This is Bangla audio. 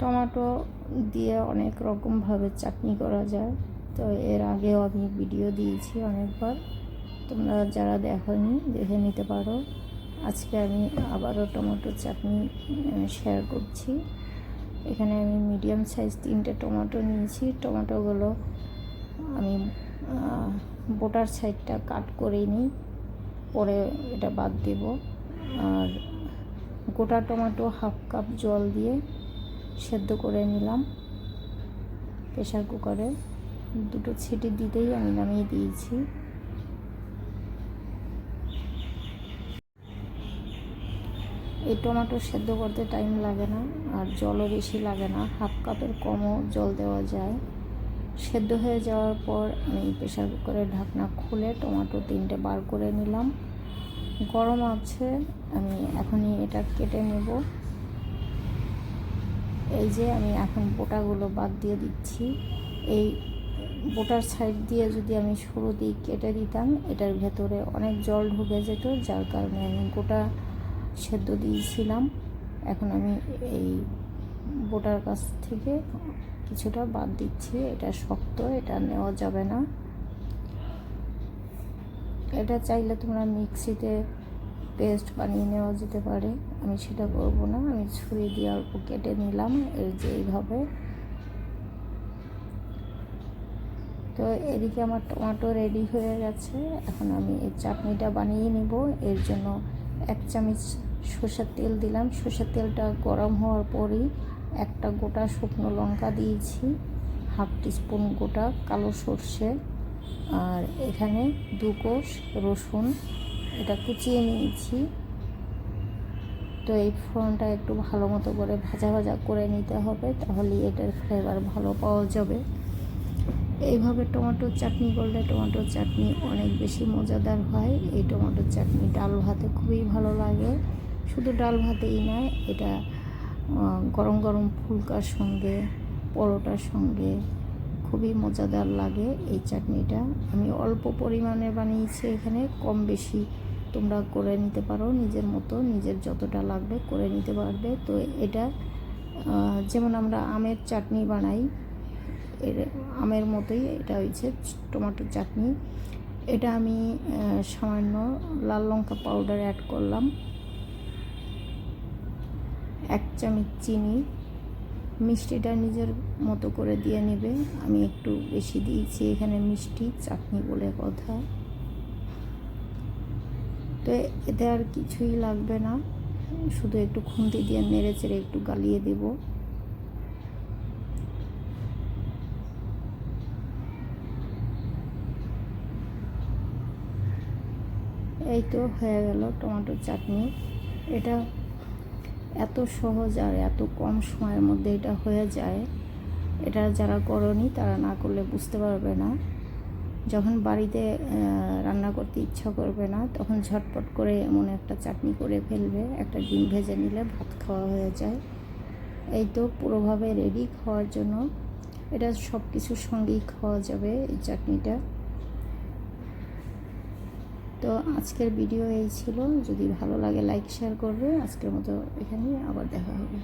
টমেটো দিয়ে অনেক রকমভাবে চাটনি করা যায়। তো এর আগেও আমি ভিডিও দিয়েছি অনেকবার। তোমরা যারা দেখোনি, দেখে নিতে পারো। আজকে আমি আবারও টমেটো চাটনি শেয়ার করছি। এখানে আমি মিডিয়াম সাইজ তিনটে টমেটো নিয়েছি। টমেটোগুলো আমি বোটার সাইডটা কাট করে নিই। পরে এটা বাদ দেব। আর গোটা টমেটো হাফ কাপ জল দিয়ে সেদ্ধ করে নিলাম প্রেশার কুকারে। দুটো ছিটি দিতেই আমি নামিয়ে দিয়েছি। এই টমেটো সেদ্ধ করতে টাইম লাগে না আর জলও বেশি লাগে না। হাফ কাপের কমও জল দেওয়া যায়। সেদ্ধ হয়ে যাওয়ার পর আমি প্রেশার কুকারের ঢাকনা খুলে টমেটো তিনটে বার করে নিলাম। গরম আছে, আমি এখনই এটা কেটে নেব। এই যে আমি এখন বোটাগুলো বাদ দিয়ে দিচ্ছি। এই বোটার সাইড দিয়ে যদি আমি শুরু দিই কেটে দিতাম, এটার ভেতরে অনেক জল ঢুকে যেত, যার কারণে আমি গোটা সেদ্ধ দিয়েছিলাম। এখন আমি এই বোটার কাছ থেকে কিছুটা বাদ দিচ্ছি, এটা শক্ত, এটা নেওয়া যাবে না। এটা চাইলে তোমরা মিক্সিতে পেস্ট বানিয়ে নেওয়া যেতে পারে। আমি সেটা করব না। আমি ছুরি দিয়ে অল্প কেটে নিলাম। এই যে এইভাবে। তো এদিকে আমার টমেটো রেডি হয়ে গেছে। এখন আমি এই চাটনিটা বানিয়ে নিব। এর জন্য এক চামচ সর্ষের তেল দিলাম। সর্ষের তেলটা গরম হওয়ার পরেই একটা গোটা শুকনো লঙ্কা দিয়েছি। হাফ টিস্পুন গোটা কালো সর্ষে। আর এখানে দু কোষ রসুন। এটা কুচিয়ে নিয়েছি। তো এই ফোড়নটা একটু ভালো মতো করে ভাজা ভাজা করে নিতে হবে, তাহলে এটার ফ্লেভার ভালো পাওয়া যাবে। এইভাবে টমেটোর চাটনি করলে টমেটোর চাটনি অনেক বেশি মজাদার হয়। এই টমেটোর চাটনি ডাল ভাতে খুবই ভালো লাগে। শুধু ডাল ভাতেই নয়, এটা গরম গরম ফুলকার সঙ্গে, পরোটার সঙ্গে খুবই মজাদার লাগে এই চাটনিটা। আমি অল্প পরিমাণে বানিয়েছি এখানে, কম বেশি তোমরা করে নিতে পারো, নিজের মতো, নিজের যতটা লাগবে করে নিতে পারবে। তো এটা যেমন আমরা আমের চাটনি বানাই, এর, আমের মতোই এটা হয়েছে টমেটোর চাটনি। এটা আমি সামান্য লাল লঙ্কা পাউডার অ্যাড করলাম। এক চামচ চিনি। মিষ্টিটা নিজের মতো করে দিয়ে নেবে। আমি একটু বেশি দিয়েছি এখানে মিষ্টি চাটনি বলে কথা। তো এতে আর কিছুই লাগবে না। শুধু একটু খুন্তি দিয়ে নেড়ে চেড়ে একটু গালিয়ে দেবো। এই তো হয়ে গেল টমেটোর চাটনি। এটা এত সহজ আর এত কম সময়ের মধ্যে এটা হয়ে যায়। এটা যারা করনি তারা না করলে বুঝতে পারবে না। যখন বাড়িতে রান্না করতে ইচ্ছা করবে না, তখন ঝটপট করে এমন একটা চাটনি করে ফেলবে, একটা ডিম ভেজে নিলে ভাত খাওয়া হয়ে যায়। এই তো পুরোভাবে রেডি খাওয়ার জন্য। এটা সব কিছুর সঙ্গেই খাওয়া যাবে এই চাটনিটা। তো আজকের ভিডিও এই ছিল। যদি ভালো লাগে লাইক শেয়ার করবে। আজকের মতো এখানেই আবার দেখা হবে।